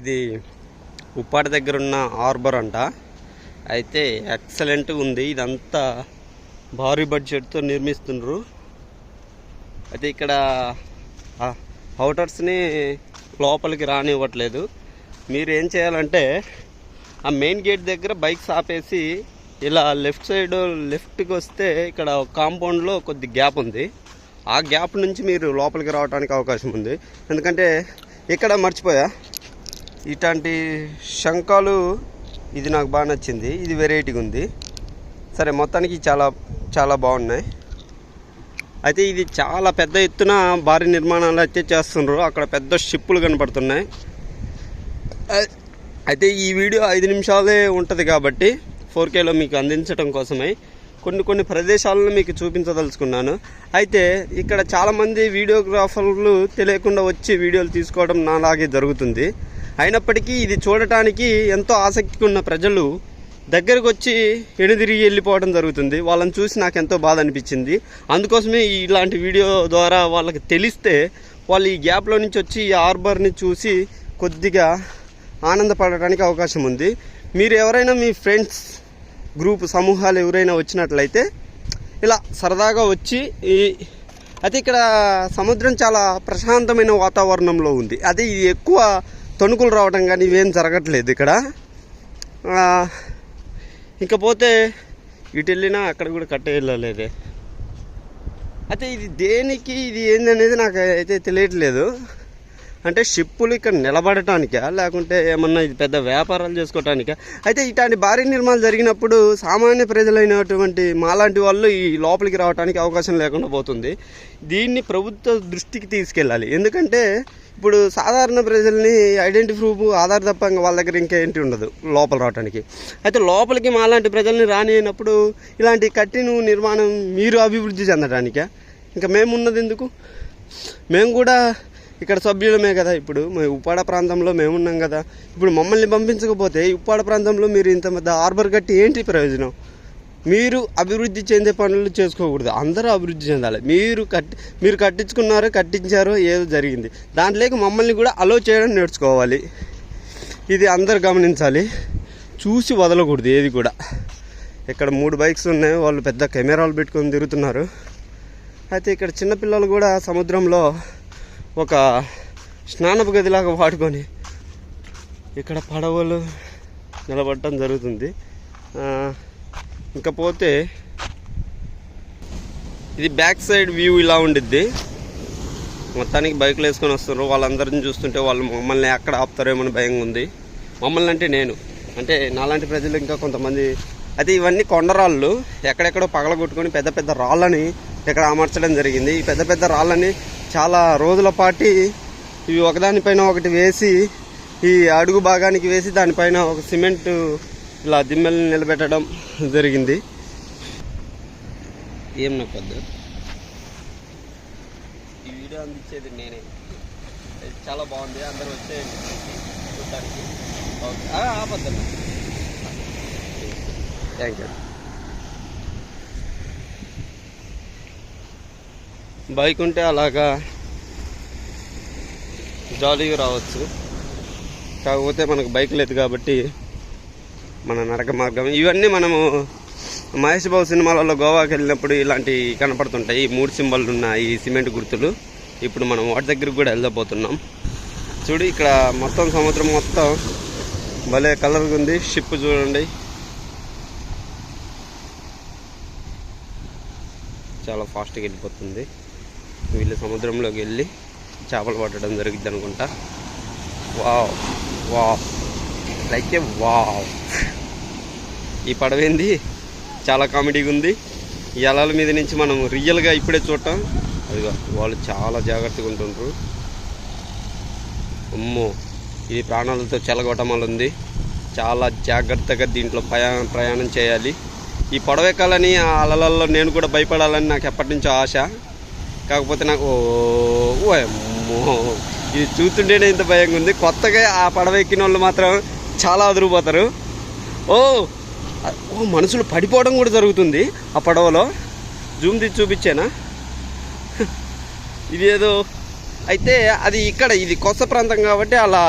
ఇది ఉప్పాడ దగ్గర ఉన్న హార్బర్ అంట. అయితే ఎక్సలెంట్గా ఉంది. ఇదంతా భారీ బడ్జెట్తో నిర్మిస్తుండ్రు. అయితే ఇక్కడ అవుటర్స్ని లోపలికి రానివ్వట్లేదు. మీరు ఏం చేయాలంటే ఆ మెయిన్ గేట్ దగ్గర బైక్స్ ఆపేసి ఇలా లెఫ్ట్ సైడ్ లెఫ్ట్కి వస్తే ఇక్కడ కాంపౌండ్లో కొద్ది గ్యాప్ ఉంది. ఆ గ్యాప్ నుంచి మీరు లోపలికి రావడానికి అవకాశం ఉంది. ఎందుకంటే ఇక్కడ మర్చిపోయా? ఇట్లాంటి శంఖాలు ఇది నాకు బాగా నచ్చింది. ఇది వెరైటీగా ఉంది. సరే మొత్తానికి చాలా చాలా బాగున్నాయి. అయితే ఇది చాలా పెద్ద ఎత్తున భారీ నిర్మాణాలు అయితే చేస్తున్నారు అక్కడ పెద్ద షిప్పులు కనపడుతున్నాయి. అయితే ఈ వీడియో ఐదు నిమిషాలే ఉంటుంది కాబట్టి ఫోర్ కేలో మీకు అందించడం కోసమై. కొన్ని కొన్ని ప్రదేశాలను మీకు చూపించదలుచుకున్నాను. అయితే ఇక్కడ చాలామంది వీడియోగ్రాఫర్లు తెలియకుండా వచ్చి వీడియోలు తీసుకోవడం నాలాగే జరుగుతుంది. అయినప్పటికీ ఇది చూడటానికి ఎంతో ఆసక్తి ఉన్న ప్రజలు దగ్గరకు వచ్చి ఎనుదిరిగి వెళ్ళిపోవడం జరుగుతుంది. వాళ్ళని చూసి నాకు ఎంతో బాధ అనిపించింది. అందుకోసమే ఇలాంటి వీడియో ద్వారా వాళ్ళకి తెలిస్తే వాళ్ళు ఈ గ్యాప్లో నుంచి వచ్చి ఈ హార్బర్ని చూసి కొద్దిగా ఆనందపడటానికి అవకాశం ఉంది. మీరు ఎవరైనా మీ ఫ్రెండ్స్ గ్రూప్ సమూహాలు ఎవరైనా వచ్చినట్లయితే ఇలా సరదాగా వచ్చి ఈ అయితే ఇక్కడ సముద్రం చాలా ప్రశాంతమైన వాతావరణంలో ఉంది. అదే ఇది ఎక్కువ తణుకులు రావడం కానీ ఇవేం జరగట్లేదు ఇక్కడ. ఇంకపోతే ఇటు వెళ్ళినా అక్కడ కూడా కట్టే వెళ్ళలేదే. అయితే ఇది దేనికి ఇది ఏందనేది నాకు అయితే తెలియట్లేదు. అంటే షిప్పులు ఇక్కడ నిలబడటానికా? లేకుంటే ఏమన్నా ఇది పెద్ద వ్యాపారాలు చేసుకోవటానికా అయితే ఇట్లాంటి భారీ నిర్మాణాలు జరిగినప్పుడు సామాన్య ప్రజలైనటువంటి మాలాంటి వాళ్ళు ఈ లోపలికి రావడానికి అవకాశం లేకుండా పోతుంది. దీన్ని ప్రభుత్వ దృష్టికి తీసుకెళ్ళాలి. ఎందుకంటే ఇప్పుడు సాధారణ ప్రజల్ని ఐడెంటిటీ ప్రూఫ్ ఆధార్ తప్ప ఇంకా వాళ్ళ దగ్గర ఇంకేంటి ఉండదు లోపల రావడానికి అయితే లోపలికి మాలాంటి ప్రజల్ని రానినప్పుడు ఇలాంటి కట్టిన నిర్మాణం మీరు అభివృద్ధి చెందడానికా ఇంకా మేము ఉన్నది ఎందుకు? మేము కూడా ఇక్కడ సభ్యులమే కదా ఇప్పుడు. మేము ఉప్పాడ ప్రాంతంలో మేము ఉన్నాం కదా. ఇప్పుడు మమ్మల్ని పంపించకపోతే ఉప్పాడ ప్రాంతంలో మీరు ఇంత పెద్ద హార్బర్ కట్టి ఏంటి ప్రయోజనం? మీరు అభివృద్ధి చెందే పనులు చేసుకోకూడదు. అందరూ అభివృద్ధి చెందాలి. మీరు కట్టి మీరు కట్టించుకున్నారో కట్టించారో ఏదో జరిగింది. దాంట్లోకి మమ్మల్ని కూడా అలో చేయడం నేర్చుకోవాలి. ఇది అందరు గమనించాలి. చూసి వదలకూడదు ఏది కూడా. ఇక్కడ మూడు బైక్స్ ఉన్నాయి. వాళ్ళు పెద్ద కెమెరాలు పెట్టుకొని తిరుగుతున్నారు. అయితే ఇక్కడ చిన్నపిల్లలు కూడా సముద్రంలో ఒక స్నానపు గదిలాగా వాడుకొని ఇక్కడ పడవలు నిలబడటం జరుగుతుంది. ఇంకపోతే ఇది బ్యాక్ సైడ్ వ్యూ ఇలా ఉండిద్ది. మొత్తానికి బైక్లు వేసుకొని వస్తున్నారు. వాళ్ళందరిని చూస్తుంటే వాళ్ళు మమ్మల్ని ఎక్కడ ఆపుతారేమో అని భయంగా ఉంది. మమ్మల్ని అంటే నేను. అంటే నాలాంటి ప్రజలు ఇంకా కొంతమంది అయితే ఇవన్నీ కొండరాళ్ళు. ఎక్కడెక్కడో పగలగొట్టుకొని పెద్ద పెద్ద రాళ్ళని ఇక్కడ అమర్చడం జరిగింది. ఈ పెద్ద పెద్ద రాళ్ళని చాలా రోజుల పాటి ఇవి ఒకదానిపైన ఒకటి వేసి ఈ అడుగు భాగానికి వేసి దానిపైన ఒక సిమెంట్ ఇలా దిమ్మెల్ని నిలబెట్టడం జరిగింది. ఏం నొప్పద్దు ఈ వీడియో అందించేది నేనే. చాలా బాగుంది. అందరూ వచ్చేయండి చూడడానికి ఓకే. ఆపద్దు. థ్యాంక్ యూ బైక్ ఉంటే అలాగా జాలీగా రావచ్చు. కాకపోతే మనకు బైక్ లేదు కాబట్టి మన నరక మార్గం. ఇవన్నీ మనము మహేష్ బాబు సినిమాలలో గోవాకి వెళ్ళినప్పుడు ఇలాంటివి కనపడుతుంటాయి. ఈ మూడు సింబల్ ఉన్న ఈ సిమెంట్ గుర్తులు. ఇప్పుడు మనం వాటి దగ్గరికి కూడా వెళ్ళబోతున్నాం చూడు ఇక్కడ మొత్తం సముద్రం మొత్తం భలే కలర్గా ఉంది. షిప్ చూడండి. చాలా ఫాస్ట్గా వెళ్ళిపోతుంది. వీళ్ళు సముద్రంలోకి వెళ్ళి చేపలు పట్టడం జరిగింది అనుకుంటా. Wow wow. Like a wow. ఈ పడవేంది చాలా కామెడీగా ఉంది. ఈ అలల మీద నుంచి మనం రియల్గా ఇప్పుడే చూడటం. అదిగో వాళ్ళు చాలా జాగ్రత్తగా ఉంటుండ్రు. అమ్మో ఇది ప్రాణాలతో చెలగొట్టమలు ఉంది. చాలా జాగ్రత్తగా దీంట్లో ప్రయాణం ప్రయాణం చేయాలి. ఈ పొడవెక్కాలని ఆ అలలలో నేను కూడా భయపడాలని నాకు ఎప్పటి నుంచో ఆశ. కాకపోతే నాకు ఓ ఇది చూస్తుంటేనే ఇంత భయంగా ఉంది. కొత్తగా ఆ పడవ ఎక్కిన వాళ్ళు మాత్రం చాలా అదిరిపోతారు. ఓ ఓ మనుషులు పడిపోవడం కూడా జరుగుతుంది ఆ పడవలో. జూమ్ తీసి చూపించానా? ఇదేదో అయితే అది ఇక్కడ ఇది కొత్త ప్రాంతం కాబట్టి అలా